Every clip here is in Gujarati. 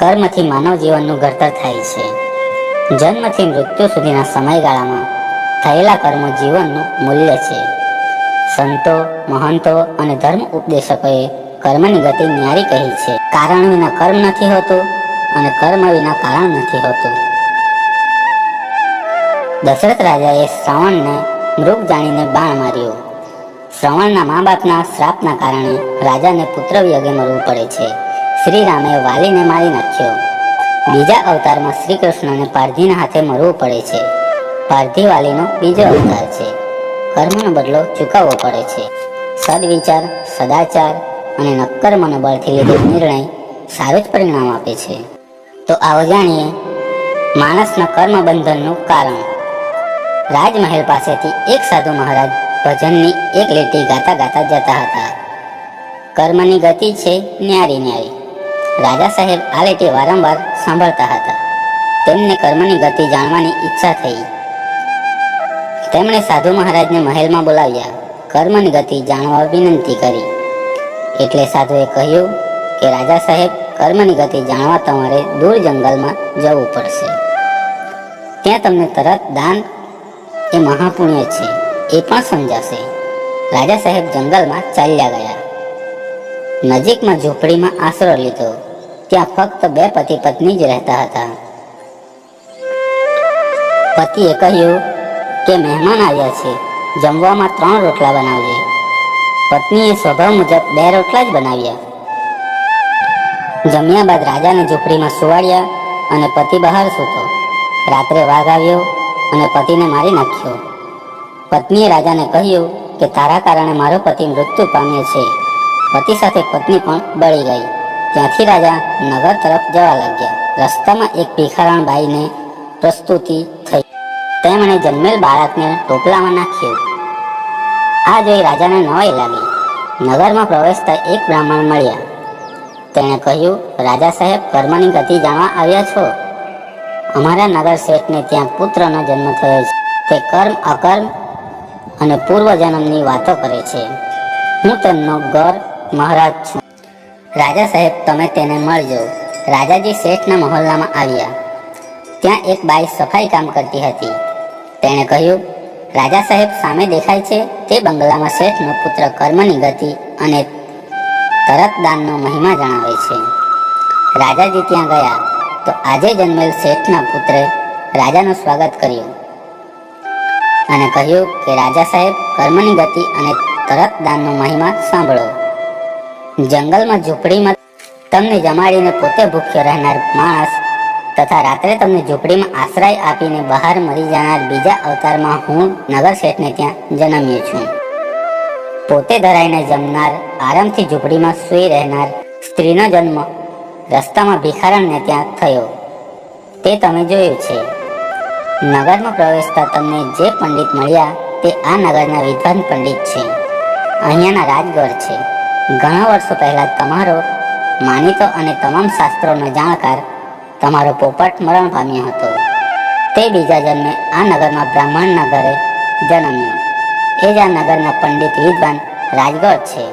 કર્મથી માનવ જીવનનું ઘડતર થાય છે. જન્મથી મૃત્યુ સુધીના સમયગાળામાં થયેલા કર્મો જીવનનું મૂલ્ય છે. સંતો, મહંતો અને ધર્મ ઉપદેશકોએ કર્મની ગતિ ન્યારી કહી છે. કારણ વિના કર્મ નથી હોતું અને કર્મ વિના કારણ નથી હોતું. દશરથ રાજાએ શ્રવણને મૃગ જાણીને બાણ માર્યો. શ્રવણના મા બાપના શ્રાપના કારણે રાજાને પુત્ર વિયોગે મરવું પડે છે. શ્રી રામે વાલીને મારી નાખ્યો. બીજા અવતારમાં શ્રી કૃષ્ણને પારધીના હાથે મરવું પડે છે. પારધી વાલીનો બીજો અવતાર છે. કર્મનો બદલો ચૂકવવો પડે છે. સદવિચાર, સદાચાર અને નક્કર મનોબળથી લીધેલ નિર્ણય સારું જ પરિણામ આપે છે. તો આવો જાણીએ માણસના કર્મ બંધનનું કારણ. રાજમહેલ પાસેથી એક સાધુ મહારાજ ભજનની એક લીટી ગાતા ગાતા જતા હતા. કર્મની ગતિ છે ન્યારી ન્યારી. રાજા સાહેબ આ લીટી વારંવાર સાંભળતા હતા. તેમને કર્મની ગતિ જાણવાની ઈચ્છા થઈ. તેમણે સાધુ મહારાજને મહેલમાં બોલાવ્યા. કર્મની ગતિ જાણવા વિનંતી કરી. એટલે સાધુએ કહ્યું કે, રાજા સાહેબ, કર્મની ગતિ જાણવા તમારે દૂર જંગલમાં જવું પડશે. ત્યાં તમને તરત દાન એ મહાપુણ્ય છે, એ પણ સમજાશે. રાજા સાહેબ જંગલમાં ચાલ્યા ગયા. નજીકમાં ઝૂંપડીમાં આશરો લીધો. ત્યાં ફક્ત બે પતિ પત્ની જ રહેતા હતા. પતિએ કહ્યું કે મહેમાન આવ્યા છે, જમવામાં ત્રણ રોટલા બનાવજે. પત્નીએ સ્વભાવ મુજબ બે રોટલા જ બનાવ્યા. જમ્યા બાદ રાજાને ઝૂંપડીમાં સુવાડ્યા અને પતિ બહાર સૂતો. રાત્રે વાઘ આવ્યો અને પતિને મારી નાખ્યો. પત્નીએ રાજાને કહ્યું કે તારા કારણે મારો પતિ મૃત્યુ પામ્યો છે. પતિ સાથે પત્ની પણ બળી ગઈ. ત્યાંથી રાજા નગર તરફ જવા લાગ્યા. રસ્તામાં એક ભિખારણ બાઈને પ્રસ્તુતિ થઈ. તેમણે જન્મેલ બાળકને ટોપલામાં નાખ્યું. આ જોઈ રાજાને નવાઈ લાગી. નગરમાં પ્રવેશતા એક બ્રાહ્મણ મળ્યા. તેણે કહ્યું, રાજા સાહેબ, કર્મની ગતિ જાણવા આવ્યા છો? અમારા નગર શેઠને ત્યાં પુત્રનો જન્મ થયો છે. તે કર્મ, અકર્મ અને પૂર્વજન્મની વાતો કરે છે. હું તેમનો ગર મહારાજ છું. રાજા સાહેબ, તમે તેને મળજો. રાજાજી શેઠના મહોલ્લામાં આવ્યા. ત્યાં એક બાઈ સફાઈ કામ કરતી હતી. તેણે કહ્યું, રાજા સાહેબ સામે દેખાય છે તે બંગલામાં શેઠનો પુત્ર કર્મની ગતિ અને તરતદાનનો મહિમા જણાવે છે. રાજાજી ત્યાં ગયા તો આજે જન્મેલ શેઠના પુત્રે રાજાનું સ્વાગત કર્યું અને કહ્યું કે, રાજા સાહેબ, કર્મની ગતિ અને તરતદાનનો મહિમા સાંભળો. જંગલમાં ઝૂંપડીમાં તમને જમાડીને પોતે ભૂખ્યો રહેનાર માણસ તથા રાત્રે તમને ઝૂંપડીમાં આશ્રય આપીને બહાર મરી જનાર બીજા અવતારમાં હું નગર શેઠને ત્યાં જન્મ્યો છું. પોતે ધરાઈને જમનાર આરામથી ઝૂંપડીમાં સૂઈ રહેનાર સ્ત્રીનો જન્મ રસ્તામાં ભિખારણને ત્યાં થયો. તે તમે જોયું છે. નગરમાં પ્રવેશતા તમને જે પંડિત મળ્યા તે આ નગરના વિદ્વાન પંડિત છે. અહીંયાના રાજગઢ છે. ઘણા વર્ષો પહેલા તમારો માનીતો અને તમામ શાસ્ત્રોનો જાણકાર તમારો પોપટ મરણ પામ્યો હતો. તે બીજા જન્મે આ નગરમાં બ્રાહ્મણના ઘરે જન્મ્યો. એ જ આ નગરના પંડિત વિદ્વાન રાજગઢ છે.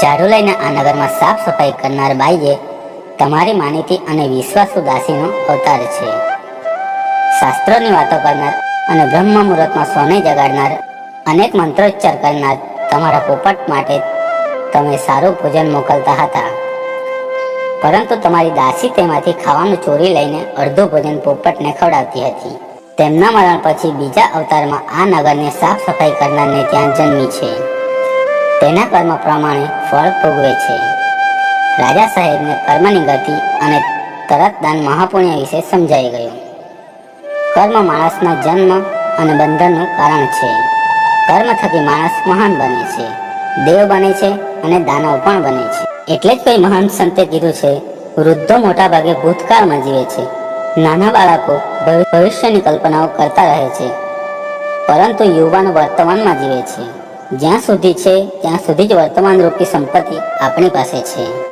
ઝાડુ લઈને આ નગરમાં સાફ સફાઈ કરનાર બાઈએ તમારી માનીતી અને વિશ્વાસુ દાસીનો અવતાર છે. શાસ્ત્રોની વાતો કરનાર અને બ્રહ્મ મુહૂર્તમાં સોને જગાડનાર અનેક મંત્રોચ્ચાર કરનાર તમારા પોપટ માટે તમે સારું ભોજન મોકલતા હતા. પરંતુ તમારી દાસી તેમાંથી ખાવાનું ચોરી લઈને અડધું ભોજન પોપટને ખવડાવતી હતી. તેમના મરણ પછી બીજા અવતારમાં આ નગરને સાફ સફાઈ કરનારને ત્યાં જન્મી છે. તેના કર્મ પ્રમાણે ફળ ભોગવે છે. રાજા સાહેબને કર્મની ગતિ અને તરત દાન મહાપુણ્ય વિશે સમજાઈ ગયું. કર્મ માણસના જન્મ અને બંધનનું કારણ છે. કર્મ થકી માણસ મહાન બને છે. દેવ બને છે અને દાનવ પણ બને છે. એટલે જ કોઈ મહાન સંતે કીધું છે, વૃદ્ધો મોટા ભાગે ભૂતકાળમાં જીવે છે. નાના બાળકો ભવિષ્યની કલ્પનાઓ કરતા રહે છે. પરંતુ યુવાનો વર્તમાનમાં જીવે છે. જ્યાં સુધી છે, ત્યાં સુધી જ વર્તમાન રૂપી સંપત્તિ આપણી પાસે છે.